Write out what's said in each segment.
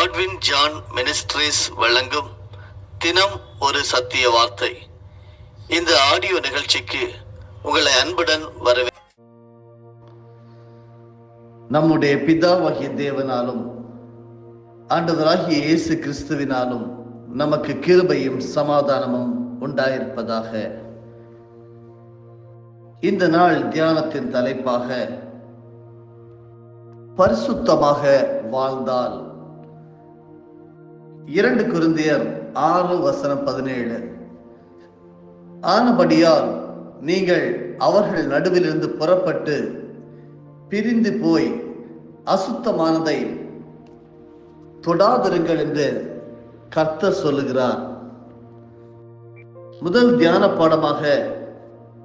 Godwin John ministries வழங்கும் தினம் ஒரு சத்திய வார்த்தை. இந்த ஆடியோ நிகழ்ச்சிக்கு உங்களை அன்புடன் வரவே நம்முடைய பிதாவாகிய தேவனாலும் ஆண்டவராகிய இயேசு கிறிஸ்துவினாலும் நமக்கு கிருபையும் சமாதானமும் உண்டாயிருப்பதாக. இந்த நாள் தியானத்தின் தலைப்பாக பரிசுத்தமாக வாழ்ந்தால் இரண்டு குருந்தியர் ஆறு வசனம் பதினேழு. ஆனபடியால் நீங்கள் அவர்கள் நடுவிலிருந்து புறப்பட்டு பிரிந்து போய் அசுத்தமானதை தொடாதிருங்கள் என்று கர்த்தர் சொல்லுகிறார். முதல் தியான பாடமாக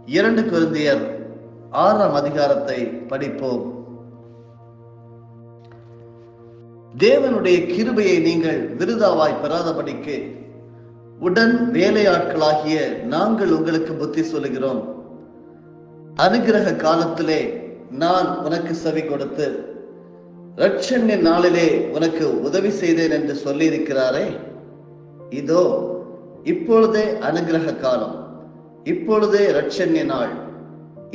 இரண்டு குருந்தியர் ஆறாம் அதிகாரத்தை படிப்போம். தேவனுடைய கிருபையை நீங்கள் விருதாவாய் பெறாதபடிக்கு உடன் வேலையாட்களாகிய நாங்கள் உங்களுக்கு புத்தி சொல்லுகிறோம். அனுகிரக காலத்திலே நான் உனக்கு செவி கொடுத்து ரட்சண்ய நாளிலே உனக்கு உதவி செய்தேன் என்று சொல்லி இருக்கிறாரே இதோ இப்பொழுதே அனுகிரக காலம் இப்பொழுதே ரட்சண்ய நாள்.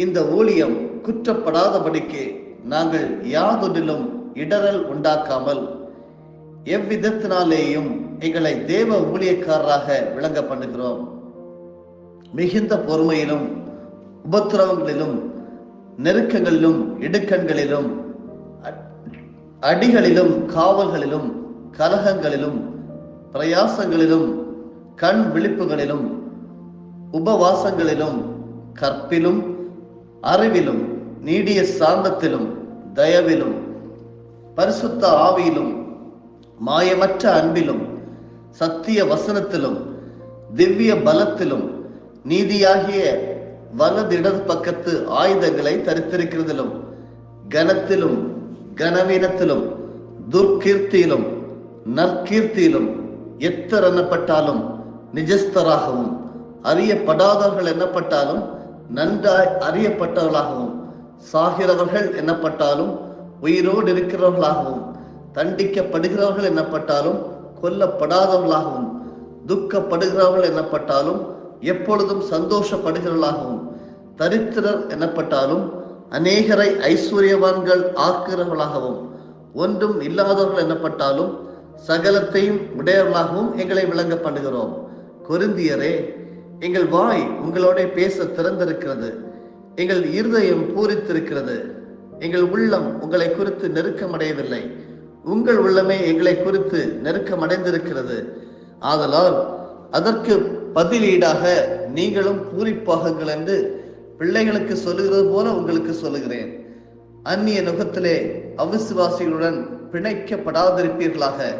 இந்த ஊழியம் குற்றப்படாதபடிக்கு நாங்கள் யாதொன்றிலும் இடரல் உண்டாக்காமல் எவ்விதத்தினாலேயும் எங்களை தேவ ஊழியக்காரராக விளங்க பண்ணுகிறோம். மிகுந்த பொறுமையிலும் உபத்திரவங்களிலும் நெருக்கங்களிலும் இடுக்கண்களிலும் அடிகளிலும் காவல்களிலும் கலகங்களிலும் பிரயாசங்களிலும் கண் விழிப்புகளிலும் உபவாசங்களிலும் கற்பிலும் அறிவிலும் நீடிய சாந்தத்திலும் தயவிலும் பரிசுத்த ஆவியிலும் மாயமற்ற அன்பிலும் சத்திய வசனத்திலும் திவ்ய பலத்திலும் நீதியாகிய வலது இடது பக்கத்து ஆயுதங்களை தரித்திருக்கிறதிலும் கனத்திலும் கனவீனத்திலும் துர்கீர்த்தியிலும் நற்கீர்த்தியிலும் எத்தர் எண்ணப்பட்டாலும் நிஜஸ்தராகவும் அறியப்படாதவர்கள் எண்ணப்பட்டாலும் நன்றாய் அறியப்பட்டவர்களாகவும் சாகிறவர்கள் எண்ணப்பட்டாலும் உயிரோடு இருக்கிறவர்களாகவும் தண்டிக்கப்படுகிறவர்கள் எனப்பட்டாலும் கொல்லப்படாதவர்களாகவும் துக்கப்படுகிறவர்கள் எனப்பட்டாலும் எப்பொழுதும் சந்தோஷப்படுகிறவர்களாகவும் தரித்திரர் எனப்பட்டாலும் அநேகரை ஐஸ்வர்யவான்கள் ஆக்குகிறவர்களாகவும் ஒன்றும் இல்லாதவர்கள் எனப்பட்டாலும் சகலத்தையும் உடையவர்களாகவும் எங்களை விளங்க பண்ணுகிறோம் கொருந்தியரே எங்கள் வாய் உங்களோட பேச திறந்திருக்கிறது. எங்கள் இருதயம் பூரித்திருக்கிறது. எங்கள் உள்ளம் உங்களை குறித்து நெருக்கமடையவில்லை. உங்கள் உள்ளமே எங்களை குறித்து நெருக்கமடைந்திருக்கிறது. ஆதலால் அதற்கு பதிலீடாக நீங்களும் பூரிப்பாகுங்கள் என்று பிள்ளைகளுக்கு சொல்லுகிறது போல உங்களுக்கு சொல்லுகிறேன். அந்நிய நுகத்திலே அவிசுவாசிகளுடன் பிணைக்கப்படாதிருப்பீர்களாக.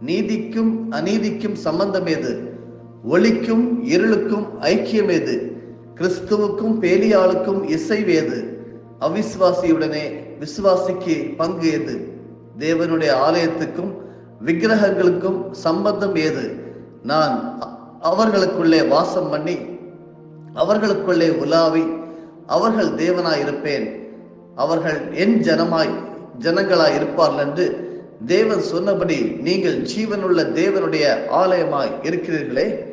நீதிக்கும் அநீதிக்கும் சம்பந்தம் ஏது ஒளிக்கும் இருளுக்கும் ஐக்கியம் ஏது கிறிஸ்துவுக்கும் பேலியாளுக்கும் இசைவேது அவிசுவாசியுடனே விசுவாசிக்கு பங்கு ஏது தேவனுடைய ஆலயத்துக்கும் விக்கிரகங்களுக்கும் சம்பந்தம் ஏது? நான் அவர்களுக்குள்ளே வாசம் பண்ணி அவர்களுக்குள்ளே உலாவி அவர்கள் தேவனாய் இருப்பேன் அவர்கள் என் ஜனமாய் ஜனங்களாய் இருப்பார்கள் என்று தேவன் சொன்னபடி நீங்கள் ஜீவனுள்ள தேவனுடைய ஆலயமாய் இருக்கிறீர்களே.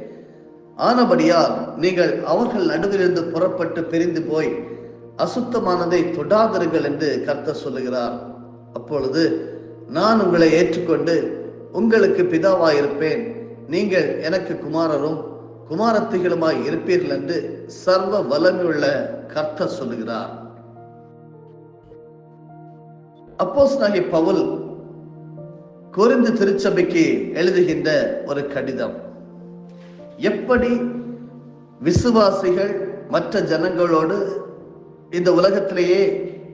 ஆனபடியால் நீங்கள் அவர்கள் நடுவிலிருந்து புறப்பட்டு பிரிந்து போய் அசுத்தமானதை தொடாதீர்கள் என்று கர்த்தர் சொல்லுகிறார். அப்பொழுது நான் உங்களை ஏற்றுக்கொண்டு உங்களுக்கு பிதாவாயிருப்பேன். நீங்கள் எனக்கு குமாரரும் குமாரத்திகளுமாய் இருப்பீர்கள் என்று சர்வ வல்லமையுள்ள கர்த்தர் சொல்லுகிறார். அப்போஸ் நாகி பவுல் குறிந்து திருச்சபைக்கு எழுதுகின்ற ஒரு கடிதம். எப்படி விசுவாசிகள் மற்ற ஜனங்களோடு இந்த உலகத்திலேயே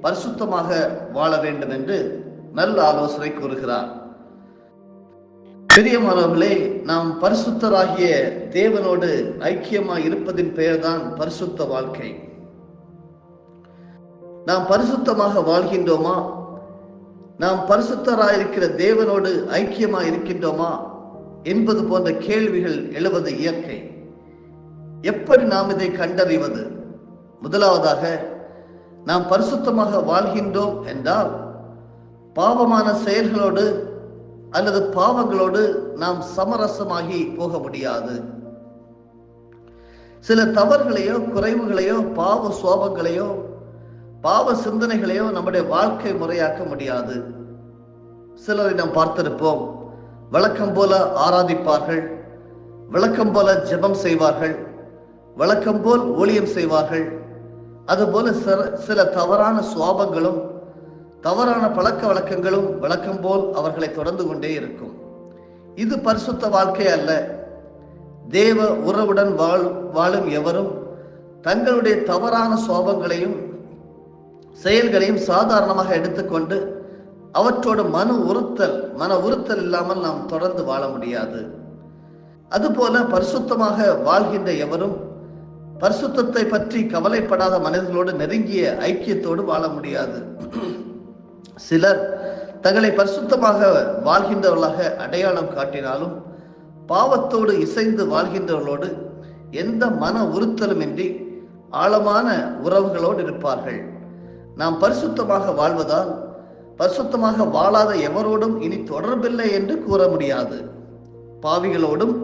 பரிசுத்தமாக வாழ வேண்டும் என்று நல்ல ஆலோசனை கூறுகிறார். பிரியமானவர்களே நாம் பரிசுத்தராகிய தேவனோடு ஐக்கியமாக இருப்பதின் பெயர்தான் பரிசுத்த வாழ்க்கை. நாம் பரிசுத்தமாக வாழ்கின்றோமா? நாம் பரிசுத்தராயிருக்கிற தேவனோடு ஐக்கியமாக இருக்கின்றோமா? என்பது போன்ற கேள்விகள் எழுவது இயற்கை. எப்படி நாம் இதை கண்டறிவது? முதலாவதாக நாம் பரிசுத்தமாக வாழ்கின்றோம் என்றால் பாவமான செயல்களோடு அல்லது பாவங்களோடு நாம் சமரசமாகி போக முடியாது. சில தவறுகளையோ குறைவுகளையோ பாவ சோபங்களையோ பாவ சிந்தனைகளையோ நம்முடைய வாழ்க்கை முறையாக்க முடியாது. சிலரை நாம் பார்த்திருப்போம். வழக்கம் போல ஆராதிப்பார்கள் விளக்கம் போல ஜெபம் செய்வார்கள் வழக்கம் போல் ஊழியம் செய்வார்கள் அதுபோல சில சில தவறான சுவாபங்களும் தவறான பழக்க வழக்கங்களும் வழக்கம் போல் அவர்களை தொடர்ந்து கொண்டே இருக்கும். இது பரிசுத்த வாழ்க்கை அல்ல. தேவ உறவுடன் வாழ் வாழும் எவரும் தங்களுடைய தவறான சோபங்களையும் செயல்களையும் சாதாரணமாக எடுத்துக்கொண்டு அவற்றோடு மன உறுத்தல் மன உறுத்தல் இல்லாமல் நாம் தொடர்ந்து வாழ முடியாது. அதுபோல பரிசுத்தமாக வாழ்கின்ற எவரும் பரிசுத்தத்தை பற்றி கவலைப்படாத மனிதர்களோடு நெருங்கிய ஐக்கியத்தோடு வாழ முடியாது. சிலர் தங்களை பரிசுத்தமாக வாழ்கின்றவர்களாக அடையாளம் காட்டினாலும் பாவத்தோடு இசைந்து வாழ்கின்றவர்களோடு எந்த மன உறுத்தலும் இன்றி ஆழமான உறவுகளோடு இருப்பார்கள். நாம் பரிசுத்தமாக வாழ்வதால் பரிசுத்தமாக வாழாத எவரோடும் இனி தொடர்பில்லை என்று கூற முடியாது. பாவிகளோடும்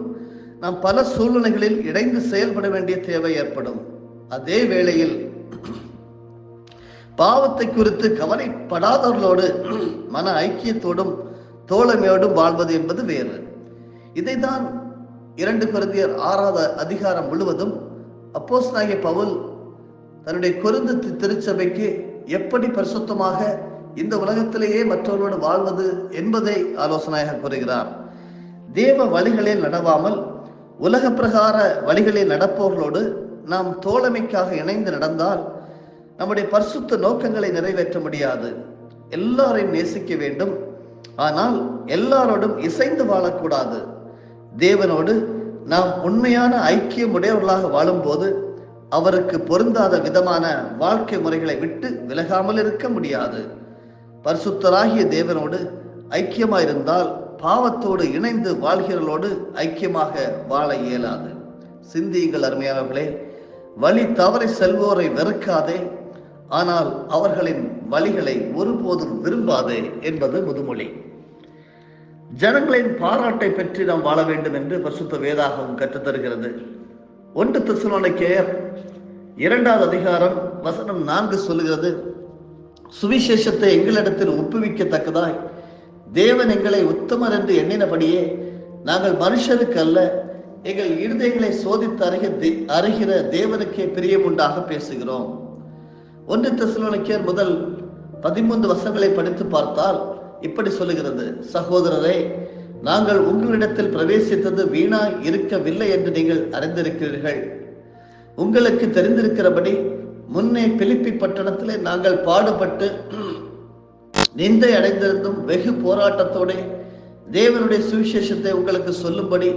நாம் பல சூழ்நிலைகளில் இணைந்து செயல்பட வேண்டிய தேவை ஏற்படும். அதே வேளையில் பாவத்தை குறித்து கவலைப்படாதவர்களோடு மன ஐக்கியத்தோடும் தோழமையோடும் வாழ்வது என்பது வேறு. இதைதான் இரண்டு குருந்தியர் ஆறாவது அதிகாரம் முழுவதும் அப்போஸ் பவுல் தன்னுடைய குருந்து திருச்சபைக்கு எப்படி பரிசுத்தமாக இந்த உலகத்திலேயே மற்றவர்களோடு வாழ்வது என்பதை ஆலோசனையாக கூறுகிறார். தேவ வழிகளில் நடவாமல் உலக பிரகார வழிகளில் நடப்பவர்களோடு நாம் தோழமைக்காக இணைந்து நடந்தால் நம்முடைய பரிசுத்த நோக்கங்களை நிறைவேற்ற முடியாது. எல்லாரையும் நேசிக்க வேண்டும். ஆனால் எல்லாரோடும் இசைந்து வாழக்கூடாது. தேவனோடு நாம் உண்மையான ஐக்கியம் உடையவர்களாக வாழும்போது அவருக்கு பொருந்தாத விதமான வாழ்க்கை முறைகளை விட்டு விலகாமல் இருக்க முடியாது. பரிசுத்தராகிய தேவனோடு ஐக்கியமாயிருந்தால் பாவத்தோடு இணைந்து வாழ்கிறவர்களோடு ஐக்கியமாக வாழ இயலாது. சிந்தியுங்கள் அருமையானவர்களே வழி தவறி செல்வோரை வெறுக்காதே ஆனால் அவர்களின் வழிகளை ஒருபோதும் விரும்பாதே என்பது முதுமொழி. ஜனங்களின் பாராட்டை பெற்று நாம் வாழ வேண்டும் என்று பரிசுத்த வேதாகவும் கற்றுத்தருகிறது ஒன்று தெசலோனிக்கேயர் இரண்டாவது அதிகாரம் வசனம் நான்கு சொல்லுகிறது சுவிசேஷத்தை எங்களிடத்தில் ஒப்புவிக்கத்தக்கதாய் தேவன் எங்களை உத்தமர் என்று எண்ணினபடியே நாங்கள் மனுஷருக்கு அல்ல எங்கள் இருதயங்களை சோதித்து அறிக அறிகிற தேவனுக்கே பிரியம் உண்டாக பேசுகிறோம். ஒன்று தெசலோனிக்கேயர் முதல் பதிமூன்று வசங்களை படித்து பார்த்தால் இப்படி சொல்லுகிறது. சகோதரரே நாங்கள் உங்களிடத்தில் பிரவேசித்தது வீணாய் இருக்கவில்லை என்று நீங்கள் அறிந்திருக்கிறீர்கள். உங்களுக்கு தெரிந்திருக்கிறபடி முன்னே பிலிப்பி பட்டணத்திலே நாங்கள் பாடுபட்டு நிந்தை அடைந்திருந்தும் வெகு போராட்டத்தோட தேவனுடைய சுவிசேஷத்தை உங்களுக்கு சொல்லும்படி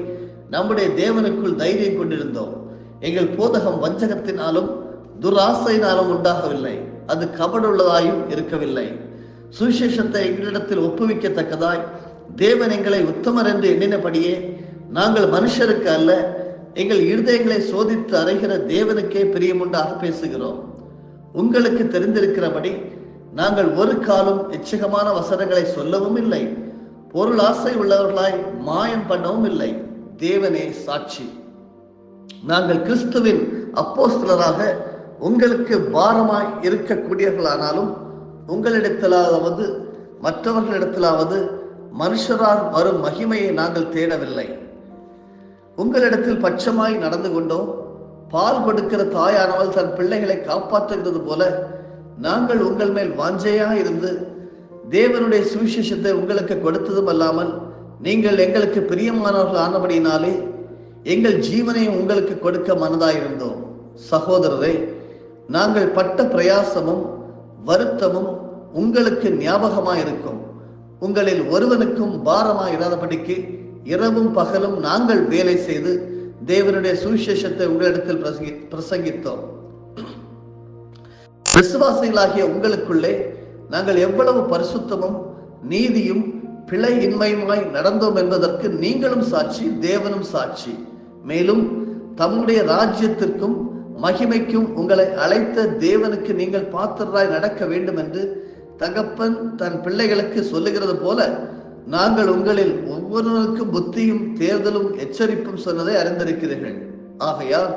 நம்முடைய தேவனுக்குள் தைரியம் கொண்டிருந்தோம். எங்கள் போதகம் வஞ்சகத்தினாலும் துராசையினாலும் உண்டாகவில்லை. அது கபடுள்ளதாயும் இருக்கவில்லை. சுவிசேஷத்தை எங்களிடத்தில் ஒப்புவிக்கத்தக்கதாய் தேவன் எங்களை உத்தமர் என்று எண்ணினபடியே நாங்கள் மனுஷருக்கு அல்ல எங்கள் இருதயங்களை சோதித்து அறைகிற தேவனுக்கே பிரியமுண்டாக பேசுகிறோம். உங்களுக்கு தெரிந்திருக்கிறபடி நாங்கள் ஒரு காலம் எச்சகமான வசனங்களை சொல்லவும் இல்லை. பொருள் ஆசை உள்ளவர்களாய் மாயம் பண்ணவும் இல்லை. தேவனே சாட்சி. நாங்கள் கிறிஸ்துவின் அப்போஸ்தலராக உங்களுக்கு பாரமாய் இருக்கக்கூடியவர்களானாலும் உங்களிடத்திலாவது மற்றவர்களிடத்திலாவது மனுஷரால் வரும் மகிமையை நாங்கள் தேடவில்லை. உங்களிடத்தில் பட்சமாய் நடந்து கொண்டோம் பால் கொடுக்கிற தாயானவள் தன் பிள்ளைகளை காப்பாற்றுகிறது போல நாங்கள் உங்கள் மேல் வாஞ்சையா இருந்து தேவனுடைய சுவிசேஷத்தை உங்களுக்கு கொடுத்ததும் அல்லாமல் நீங்கள் எங்களுக்கு பிரியமானவர்கள் ஆனபடியினாலே எங்கள் ஜீவனை உங்களுக்கு கொடுக்க மனதாயிருந்தோம் சகோதரரை நாங்கள் பட்ட பிரயாசமும் வருத்தமும் உங்களுக்கு ஞாபகமாக இருக்கும் உங்களில் ஒருவனுக்கும் பாரமாக இராதபடிக்கு இரவும் பகலும் நாங்கள் வேலை செய்து தேவனுடைய சுவிசேஷத்தை உங்களிடத்தில் பிரசங்கி- பிரசங்கித்தோம். விசுவாசிகளாகிய உங்களுக்குள்ளே நாங்கள் எவ்வளவு பரிசுத்தமும் நீதியும் பிழை இன்மையுமாய் நடந்தோம் என்பதற்கு நீங்களும் சாட்சி தேவனும் சாட்சி. மேலும் தம்முடைய ராஜ்யத்திற்கும் மகிமைக்கும் உங்களை அழைத்த தேவனுக்கு நீங்கள் பாத்திரராய் நடக்க வேண்டும் என்று தகப்பன் தன் பிள்ளைகளுக்கு சொல்லுகிறது போல நாங்கள் உங்களில் ஒவ்வொருவருக்கும் புத்தியும் தேர்தலும் எச்சரிப்பும் சொன்னதை அறிந்திருக்கிறீர்கள். ஆகையால்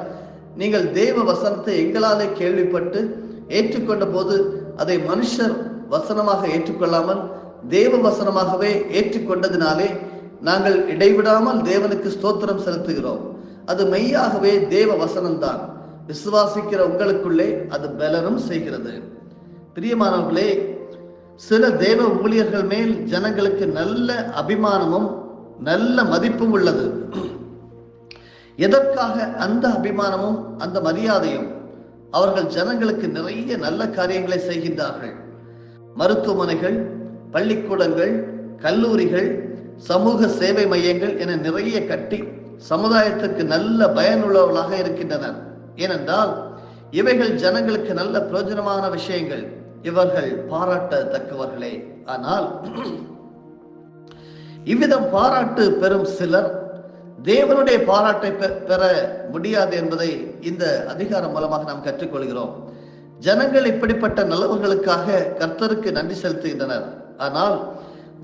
நீங்கள் தேவ வசனத்தை எங்களாலே கேள்விப்பட்டு ஏற்றுக்கொண்ட போது அதை மனுஷர் வசனமாக ஏற்றுக்கொள்ளாமல் தேவ வசனமாகவே ஏற்றுக்கொண்டதினாலே நாங்கள் இடைவிடாமல் தேவனுக்கு ஸ்தோத்திரம் செலுத்துகிறோம். அது மெய்யாகவே தேவ வசனம்தான். விசுவாசிக்கிற உங்களுக்குள்ளே அது பலனும் செய்கிறது. பிரியமானவர்களே சில தேவ ஊழியர்கள் மேல் ஜனங்களுக்கு நல்ல அபிமானமும் நல்ல மதிப்பும் உள்ளது. எதற்காக அந்த அபிமானமும் அந்த மரியாதையும்? அவர்கள் ஜனங்களுக்கு நிறைய நல்ல காரியங்களை செய்கின்றார்கள். மருத்துவமனைகள் பள்ளிக்கூடங்கள் கல்லூரிகள் சமூக சேவை மையங்கள் என நிறைய கட்டி சமுதாயத்திற்கு நல்ல பயனுள்ளவர்களாக இருக்கின்றனர். ஏனென்றால் இவைகள் ஜனங்களுக்கு நல்ல பிரயோஜனமான விஷயங்கள். இவர்கள் பாராட்டத்தக்கவர்களே. ஆனால் இவ்விதம் பாராட்டு பெறும் சிலர் தேவனுடைய பாராட்டை பெ- பெற முடியாது என்பதை இந்த அதிகாரம் மூலமாக நாம் கற்றுக்கொள்கிறோம். ஜனங்கள் இப்படிப்பட்ட நல்லவர்களுக்காக கர்த்தருக்கு நன்றி செலுத்துகின்றனர். ஆனால்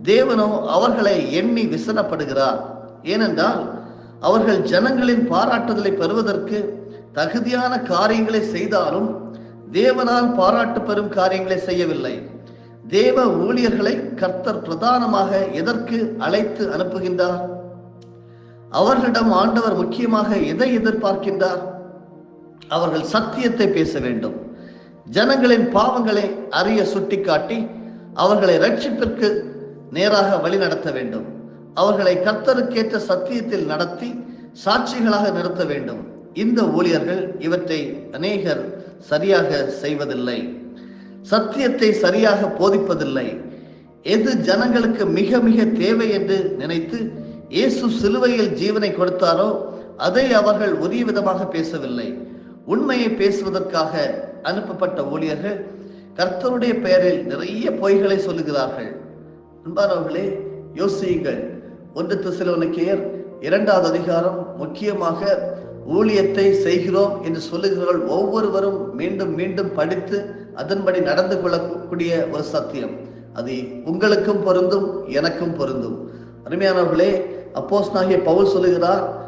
தேவனோ அவர்களை எண்ணி விசனப்படுகிறார். ஏனென்றால் அவர்கள் ஜனங்களின் பாராட்டுதலை பெறுவதற்கு தகுதியான காரியங்களை செய்தாலும் தேவனால் பாராட்டு பெறும் காரியங்களை செய்யவில்லை. தேவ ஊழியர்களை கர்த்தர் பிரதானமாக எதற்கு அழைத்து அனுப்புகின்றார்? அவர்களிடம் ஆண்டவர் முக்கியமாக எதை எதிர்பார்க்கின்றார்? அவர்கள் சத்தியத்தை பேச வேண்டும். ஜனங்களின் பாவங்களை அறிய சுட்டிக்காட்டி அவர்களை ரட்சிப்பிற்கு நேராக வழி நடத்த வேண்டும். அவர்களை கர்த்தருக்கேற்ற சத்தியத்தில் நடத்தி சாட்சிகளாக நிறுத்த வேண்டும். இந்த ஊழியர்கள் இவற்றை அநேகர் சரியாக செய்வதில்லை. சத்தியத்தை சரியாக போதிப்பதில்லை. எது ஜனங்களுக்கு மிக மிக தேவை என்று நினைத்து இயேசு சிலுவையில் ஜீவனை கொடுத்தாரோ அதை அவர்கள் உரிய விதமாக பேசவில்லை. உண்மையை பேசுவதற்காக அனுப்பப்பட்ட ஊழியர்கள் கர்த்தருடைய பெயரில் நிறைய பொய்களை சொல்லுகிறார்கள். அன்பானவர்களே யோசியுங்கள். ஒன்று தெசலோனிக்கேயர் இரண்டாவது அதிகாரம் முக்கியமாக ஊழியத்தை செய்கிறோம் என்று சொல்லுகிறவர்கள் ஒவ்வொருவரும் மீண்டும் மீண்டும் படித்து அதன்படி நடந்து கொள்ளக்கூடிய ஒரு சத்தியம். அது உங்களுக்கும் பொருந்தும் எனக்கும் பொருந்தும். அருமையானவர்களே அப்போஸ் நாகிய பவுல் சொல்லுகிறார்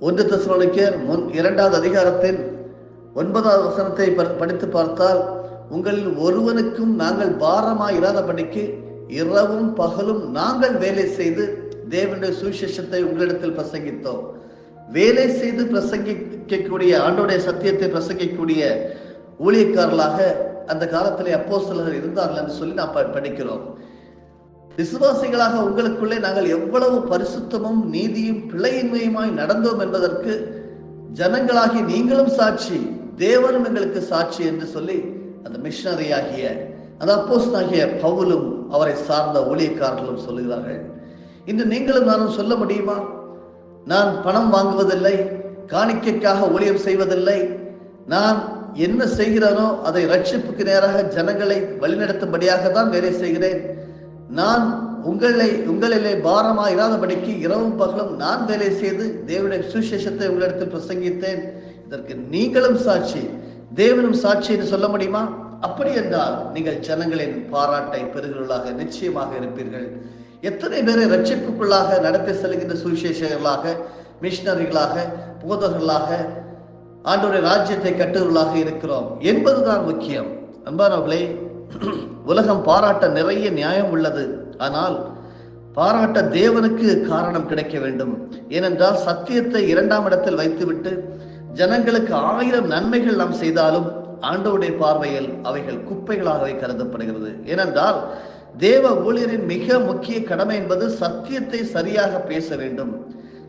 ஒன்று தெசலோனிக்கேயர் முன் இரண்டாவது அதிகாரத்தின் ஒன்பதாவது வசனத்தை படித்து பார்த்தால் உங்களில் ஒருவனுக்கும் நாங்கள் பாரமாக இல்லாதபடிக்கு இரவும் பகலும் நாங்கள் வேலை செய்து தேவனுடைய சுவிசேஷத்தை உங்களிடத்தில் பிரசங்கித்தோம். வேலை செய்து பிரசங்கிக்கக்கூடிய ஆண்டோடைய சத்தியத்தை பிரசங்கிக்கக்கூடிய ஊழியக்காரர்களாக அந்த காலத்திலே அப்போஸ்தலர்கள் இருந்தார்கள் என்று சொல்லி நாம் ப- படிக்கிறோம். விசுவாசிகளாக உங்களுக்குள்ளே நாங்கள் எவ்வளவு பரிசுத்தமும் நீதியும் பிழையின்மையுமாய் நடந்தோம் என்பதற்கு ஜனங்களாகி நீங்களும் சாட்சி தேவனும் எங்களுக்கு சாட்சி என்று சொல்லி அந்த மிஷனரி ஆகிய அந்த அப்போஸ் ஆகிய பவுலும் அவரை சார்ந்த ஊழியக்காரர்களும் சொல்லுகிறார்கள். இன்று நீங்களும் நானும் சொல்ல முடியுமா? நான் பணம் வாங்குவதில்லை காணிக்கைக்காக ஊழியம் செய்வதில்லை. நான் என்ன செய்கிறேனோ அதை ரட்சிப்புக்கு நேராக ஜனங்களை வழிநடத்தும்படியாக தான் வேலை செய்கிறேன். நான் உங்களை உங்களிலே பாரமாக இராதபடிக்கு இரவும் பகலும் நான் வேலை செய்து தேவனுடைய சுவிசேஷத்தை உங்களிடத்தில் பிரசங்கித்தேன். இதற்கு நீங்களும் சாட்சி தேவனும் சாட்சி என்று சொல்ல முடியுமா? அப்படி என்றால் நீங்கள் ஜனங்களின் பாராட்டை பெறுகிறவர்களாக நிச்சயமாக இருப்பீர்கள். எத்தனை பேரை ரட்சிப்புக்குள்ளாக நடத்தி செல்கின்ற சுவிசேஷர்களாக மிஷினரிகளாக போதகர்களாக ஆண்டோடைய ராஜ்யத்தை கட்டுவர்களாக இருக்கிறோம் என்பதுதான் முக்கியம். அன்பானவர்களே உலகம் பாராட்ட நிறைய நியாயம் உள்ளது. ஆனால் பாராட்ட தேவனுக்கு காரணம் கிடைக்க வேண்டும். ஏனென்றால் சத்தியத்தை இரண்டாம் இடத்தில் வைத்துவிட்டு ஜனங்களுக்கு ஆயிரம் நன்மைகள் நாம் செய்தாலும் ஆண்டவுடைய பார்வையில் அவைகள் குப்பைகளாகவே கருதப்படுகிறது. ஏனென்றால் தேவ ஊழியரின் மிக முக்கிய கடமை என்பது சத்தியத்தை சரியாக பேச வேண்டும்.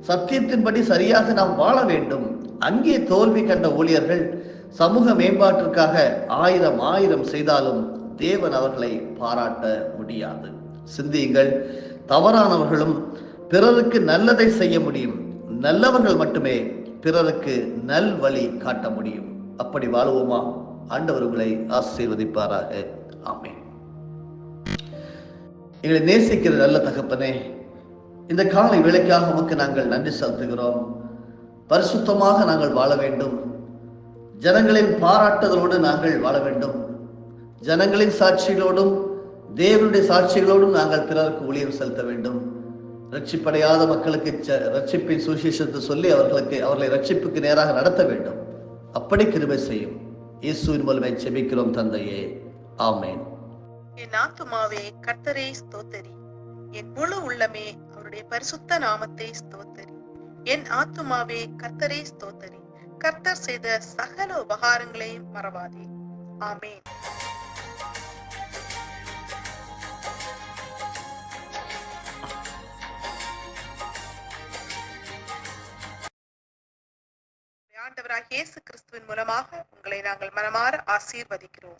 சத்தியத்தின்படி சரியாக நாம் வாழ வேண்டும். அங்கே தோல்வி கண்ட ஊழியர்கள் சமூக மேம்பாட்டிற்காக ஆயிரம் ஆயிரம் செய்தாலும் தேவன் அவர்களை பாராட்ட முடியாது. சிந்தியுங்கள். தவறானவர்களும் பிறருக்கு நல்லதை செய்ய முடியும். நல்லவர்கள் மட்டுமே பிறருக்கு நல் வழி காட்ட முடியும். அப்படி வாழுவோமா? ஆண்டவர்களை ஆசீர்வதிப்பாராக. ஆமே எங்களை நேசிக்கிற நல்ல தகப்பனே இந்த காலை வேலைக்காக உமக்கு நாங்கள் நன்றி செலுத்துகிறோம். பரிசுத்தமாக நாங்கள் வாழ வேண்டும். ஜனங்களின் பாராட்டுதலோடு நாங்கள் வாழ வேண்டும். ஜனங்களின் சாட்சிகளோடும் தேவனுடைய சாட்சிகளோடும் நாங்கள் பிறருக்கு ஊழியம் செலுத்த வேண்டும். ரட்சிப்படையாத மக்களுக்கு ரட்சிப்பின் சுசேஷத்தை சொல்லி அவர்களுக்கு அவர்களை ரட்சிப்புக்கு நேராக நடத்த வேண்டும். அப்படி கிருபை செய்யும். இயேசுவின் மூலமே செபிக்கிறோம் தந்தையே. ஆமேன். என் ஆத்துமாவே கர்த்தரை ஸ்தோத்தரி. என் முழு உள்ளமே அவருடைய பரிசுத்த நாமத்தை ஸ்தோத்தரி. என் ஆத்துமாவே கர்த்தரை ஸ்தோத்தரி. கர்த்தர் செய்த சகல உபகாரங்களையும் மறவாதே. ஆமேன். ஆண்டவராகிய இயேசு கிறிஸ்துவின் மூலமாக உங்களை நாங்கள் மனமாற ஆசீர்வதிக்கிறோம்.